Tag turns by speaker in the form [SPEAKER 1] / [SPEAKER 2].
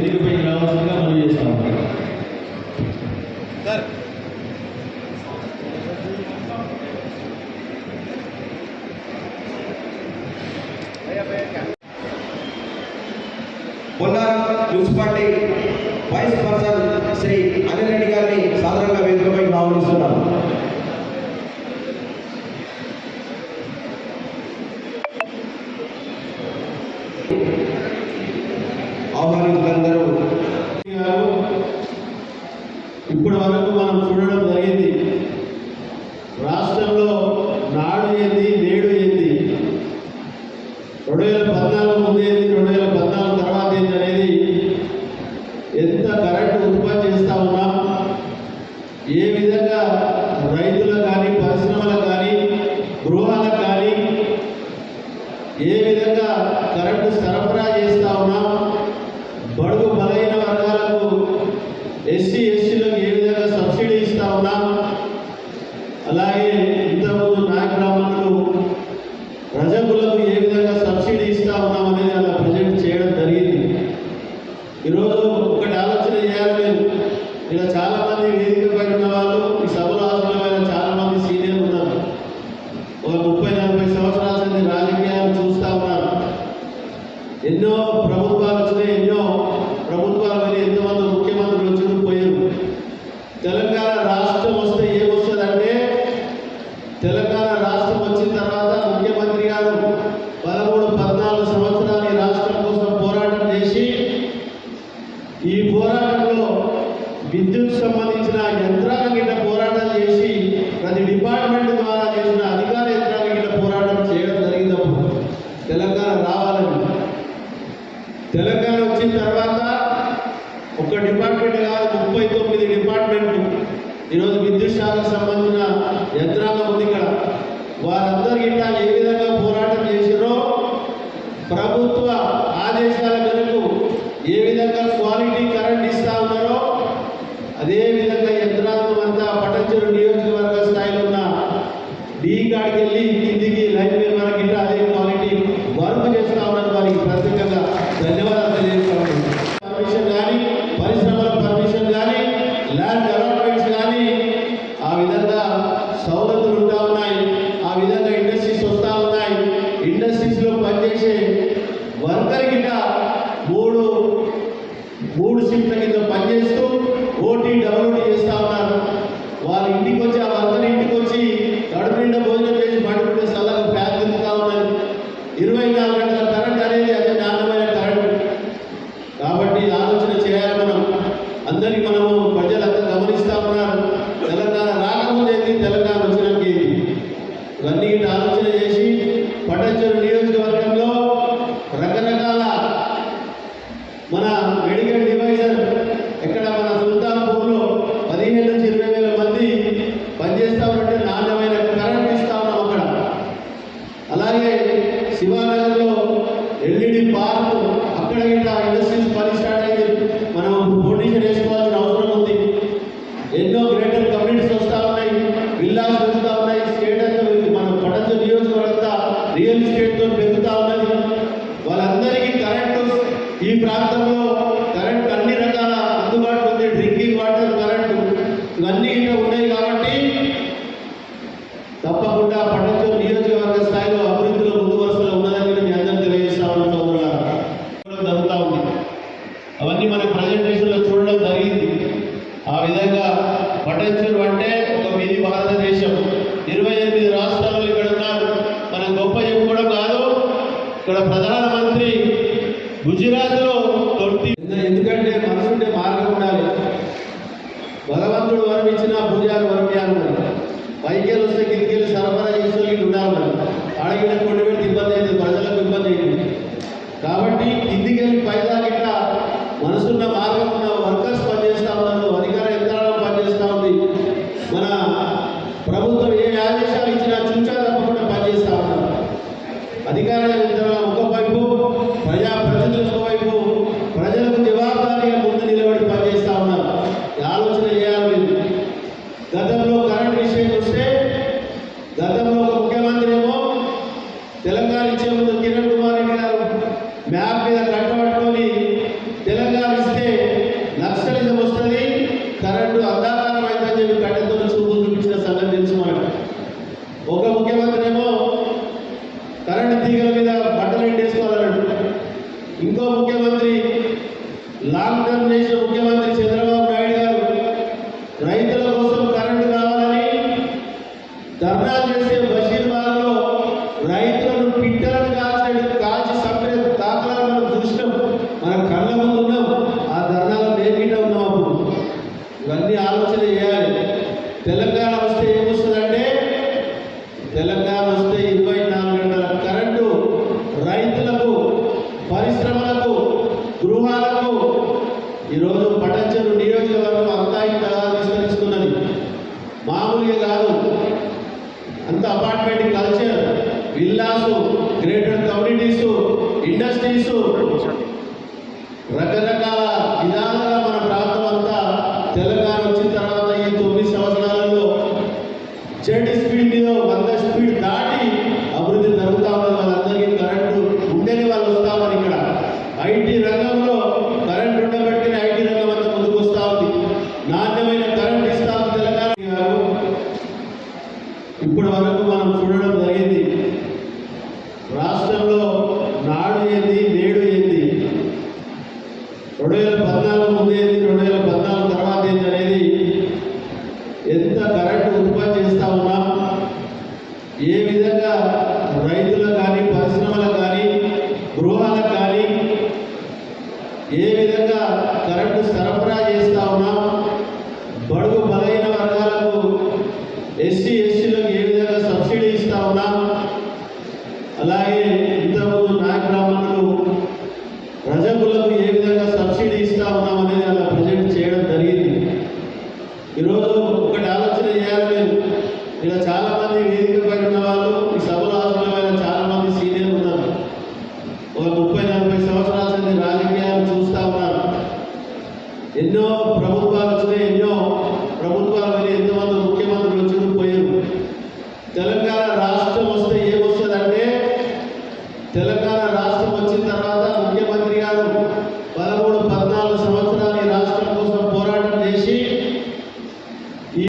[SPEAKER 1] గారు రావాల్సిందిగా మనం చేస్తాం.
[SPEAKER 2] Bollaram municipality vice person Shri Anil Reddy గారిని సాధారణంగా వేదికపై
[SPEAKER 1] రాష్ట్రంలో నాడు ఏంది నేడు ఏంది? రెండు వేల పద్నాలుగు ముందు ఏంది రెండు వేల పద్నాలుగు తర్వాత ఏంది అనేది ఎంత కరెంటు ఉత్పత్తి చేస్తా ఉన్నాం? ఏ విధంగా రైతులకు కానీ పరిశ్రమలకు కానీ గృహాలకు కానీ ఏ విధంగా కరెంటు సరఫరా చేస్తా ఉన్నాం? బడుగు బలైన రైతులకు ఏ విధంగా సబ్సిడీ ఇస్తా ఉన్నాం అనేది అలా ప్రజెంట్ చేయడం జరిగింది. ఈరోజు ఒకటి ఆలోచన చేయాలి లేదు ఇలా చాలా మంది వేదిక పైన ఉన్న వాళ్ళు ఈ సభలో హాజరైన చాలా మంది సీనియర్ ఉన్నారు. ఒక ముప్పై నలభై సంవత్సరాల నుండి రాజకీయాలు చూస్తా ఉన్నారు. ఎన్నో ప్రభుత్వాలు వచ్చినాయి ఎన్నో ప్రభుత్వాలు వెళ్ళి ఎంతమంది ముఖ్యమంత్రులు వచ్చి పోయారు. తెలంగాణ రాష్ట్రం వస్తే ఏమొస్తుందంటే తెలంగాణ రాష్ట్రం వచ్చిన తర్వాత ముఖ్యమంత్రి గారు పదమూడు పద్నాలుగు సంవత్సరాలు ఈ రాష్ట్రం కోసం పోరాటం చేసి ఈ పోరాటంలో విద్యుత్ సంబంధించిన యంత్రాంగం గిట్ట పోరాటం చేసి ప్రతి డిపార్ట్మెంట్ ద్వారా చేసిన అధికార యంత్రాంగం గిట్ట పోరాటం చేయడం జరిగినప్పుడు తెలంగాణ రావాలని తెలంగాణ వచ్చిన తర్వాత ఒక డిపార్ట్మెంట్ కాదు ముప్పై తొమ్మిది డిపార్ట్మెంట్లు ఈరోజు విద్యుత్ శాఖకు సంబంధించిన యంత్రాంగం ఉంది ఇక్కడ. వారందరూ గిట్ట ఏ విధంగా పోరాటం చేసిరో ప్రభుత్వ ఆదేశాల మేరకు ఏ విధంగా క్వాలిటీ విధంగా సౌలతులు ఉంటా ఉన్నాయి. ఆ విధంగా ఇండస్ట్రీస్ వస్తూ ఉన్నాయి. ఇండస్ట్రీస్లో పనిచేసే వర్కర్ కింద మూడు మూడు షిఫ్ట్ల కింద పనిచేస్తూ ఓటీ డబ్ల్యూటీ చేస్తూ ఉన్నారు. వాళ్ళ ఇంటికి వచ్చి ఆ వర్కర్ ఇంటికి వచ్చి కడుపు నిండా భోజనం అలాగే శివాలయంలో ఎల్ఈడి పార్క్ అక్కడ ఇట్లా ఇండస్ట్రీస్ పని స్టార్ట్ అయింది. మనం ఫౌండేషన్ వేసుకోవాల్సిన అవసరం ఉంది. ఎన్నో గ్రేటర్ కమ్యూనిటీస్ వస్తూ ఉన్నాయి. విల్లాస్ పెరుగుతూ ఉన్నాయి. స్టేట్ అంతా మనం మన పటంచ నియోజకవర్గంతా రియల్ ఎస్టేట్తో పెరుగుతూ ఉన్నది. వాళ్ళందరికీ కరెంటు ఈ ప్రాంతంలో కరెంట్ అన్ని రకాల అందుబాటులో ఉంది డ్రింకింగ్ వాటర్ కరెంటు ఇవన్నీ ఇంకా ఉన్నాయి కాబట్టి తప్పకుండా పట్టణం నియోజకవర్గ స్థాయిలో అభివృద్ధిలో ముందు వరుసలో ఉన్నదని కూడా మీ అందరికీ తెలియజేస్తా ఉన్నాం సోదరులారా. కూడా జరుగుతూ ఉంది అవన్నీ మన ప్రజెంటేషన్లో చూడడం జరిగింది ఆ విధంగా పటంచెరు అంటే ఒక మినీ భారతదేశం ఇరవై ఎనిమిది రాష్ట్రాలు ఇక్కడ ఉన్నారు మనం గొప్ప చెప్పుకోవడం కాదు ఇక్కడ ప్రధానమంత్రి గుజరాత్లో తొట్టి ఎందుకంటే మనసుంటే మార్గం ఉండాలి. భగవంతుడు వరం ఇచ్చిన పూజారి వరం ఇవ్వాలి పైకెళ్ళి వస్తే కిందికెళ్ళి సరఫరా చేసే ఉండాలి మరి. అడిగిన కొన్ని పెడితే ఇబ్బంది అయింది ప్రజలకు ఇబ్బంది అయింది కాబట్టి కిందికెళ్ళి పైదాకిట మనసున్న మార్గం ఉన్న వర్కర్స్ పనిచేస్తా ఉన్నారు అధికార యంత్రాలు పనిచేస్తూ ఉంది. మన ప్రభుత్వం ధర్నా చేసే బషీర్బాద్లో రైతులను పిట్టలను కాల్చడం కాల్చి చంపే దాఖలాలు మనం చూసినాం. మనం కళ్ళ ముందు ఉన్నాం. ఆ ధర్నాలో లేకుండా ఉన్నాం అప్పుడు. ఇవన్నీ ఆలోచన చేయాలి. తెలంగాణ వస్తే ఏమొస్తుందంటే తెలంగాణ వస్తే ఇరవై జిల్లాసు గ్రేటర్ కమ్యూనిటీస్ ఇండస్ట్రీస్ రకరకాల విధానాల మన ప్రాంతం అంతా తెలంగాణ ఏ విధంగా కరెంటు సరఫరా చేస్తా ఉన్నాం. బడుగు బలైన వర్గాలకు ఎస్సీ ఎస్టీ